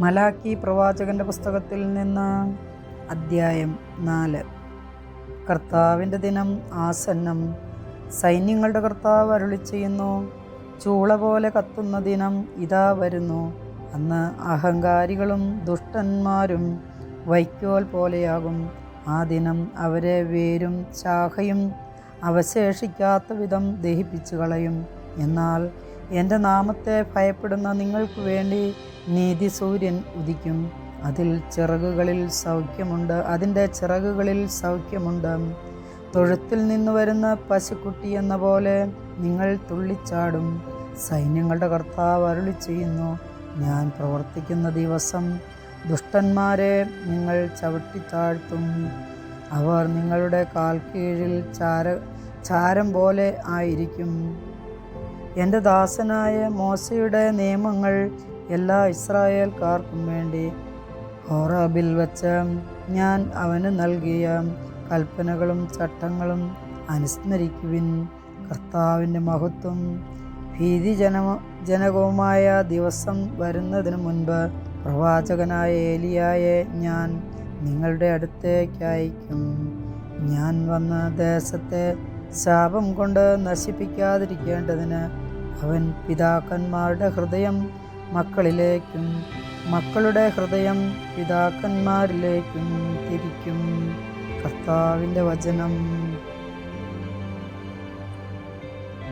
മലാക്കി പ്രവാചകന്റെ പുസ്തകത്തിൽ നിന്ന് അദ്ധ്യായം നാല്. കർത്താവിന്റെ ദിനം ആസന്നം. സൈന്യങ്ങളുടെ കർത്താവ് അരുളി ചെയ്യുന്നു ചൂള പോലെ കത്തുന്ന ദിനം ഇതാ വരുന്നു. അന്ന് അഹങ്കാരികളും ദുഷ്ടന്മാരും വൈക്കോൽ പോലെയാകും. ആ ദിനം അവരെ വേരും ചാഹയും അവശേഷിക്കാത്ത വിധം ദഹിപ്പിച്ചു കളയും എന്നാൽ എന്റെ നാമത്തെ ഭയപ്പെടുന്ന നിങ്ങൾക്ക് വേണ്ടി നീതി സൂര്യൻ ഉദിക്കും. അതിൽ ചിറകുകളിൽ സൗഖ്യമുണ്ട്. അതിന്റെ ചിറകുകളിൽ സൗഖ്യമുണ്ട്. തൊഴുത്തിൽ നിന്ന് വരുന്ന പശുക്കുട്ടി എന്ന പോലെ നിങ്ങൾ തുള്ളിച്ചാടും. സൈന്യങ്ങളുടെ കർത്താവ് അരുളി ചെയ്യുന്നു ഞാൻ പ്രവർത്തിക്കുന്ന ദിവസം ദുഷ്ടന്മാരെ നിങ്ങൾ ചവിട്ടിത്താഴ്ത്തും. അവർ നിങ്ങളുടെ കാൽ കീഴിൽ ചാര ചാരം പോലെ ആയിരിക്കും. എന്റെ ദാസനായ മോശയുടെ നിയമങ്ങൾ എല്ലാ ഇസ്രായേൽക്കാർക്കും വേണ്ടി. ഹോറാബിൽ വച്ച് ഞാൻ അവന് നൽകിയ കൽപ്പനകളും ചട്ടങ്ങളും അനുസ്മരിക്കുവിൻ. കർത്താവിന്റെ മഹത്വം ഭീതിജന ജനകവുമായ ദിവസം വരുന്നതിന് മുൻപ് പ്രവാചകനായ ഏലിയായെ ഞാൻ നിങ്ങളുടെ അടുത്തേക്ക് അയക്കും ഞാൻ വന്ന ദേശത്തെ ശാപം കൊണ്ട് നശിപ്പിക്കാതിരിക്കേണ്ടതിന് അവൻ പിതാക്കന്മാരുടെ ഹൃദയം മക്കളിലേക്കും മക്കളുടെ ഹൃദയം പിതാക്കന്മാരിലേക്കും തിരിക്കും. കർത്താവിന്റെ വചനം.